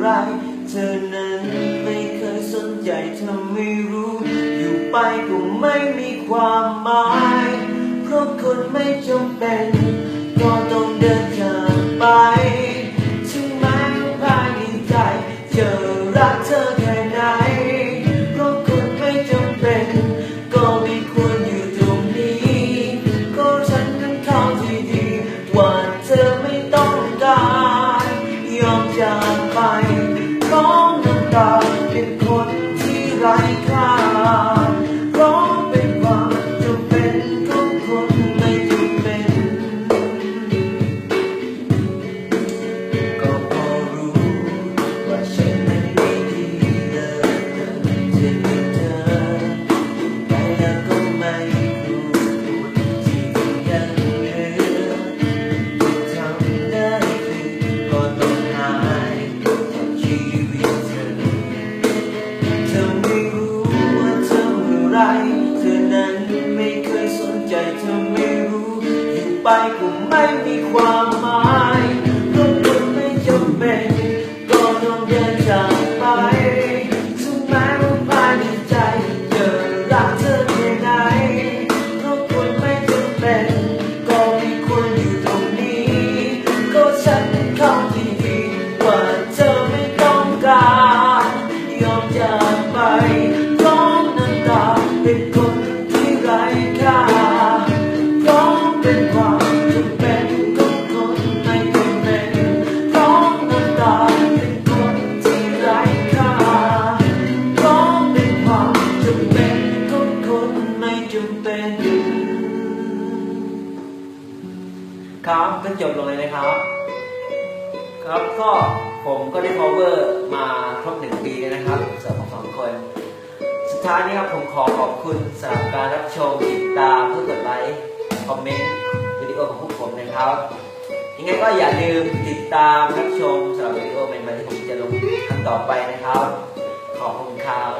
เธอนั้นไม่เคยสนใจเธอไม่รู้ อยู่ไปก็ไม่มีความหมาย เพราะคนไม่จำเป็น ก็ต้องเดินจากไปถึงแม้ว่าภายในใจจะรักเธอแค่ไหน เพราะคนไม่จำเป็น ก็ไม่ควรอยู่ตรงนี้ ก็ฉันนั้นเข้าใจดีว่าเธอไม่ต้องการยอมจาก ที่ไไปก็ไม่มีความหมายเพราะคนไม่จำเป็น ครับก็จบลงเลยนะครับ ครับก็ผมก็ได้ cover มาครบหนึ่งปีแล้วนะครับสำหรับสองคน สุดท้ายนี้ครับผมขอขอบคุณสำหรับการรับชมติดตามเพื่อกดไลค์ คอมเมนต์วิดีโอของพวกผมนะครับยังไงก็อย่าลืมติดตามรับชมสำหรับวิดีโอใหม่ๆที่ผมจะลงครั้งต่อไปนะครับ ขอบคุณครับ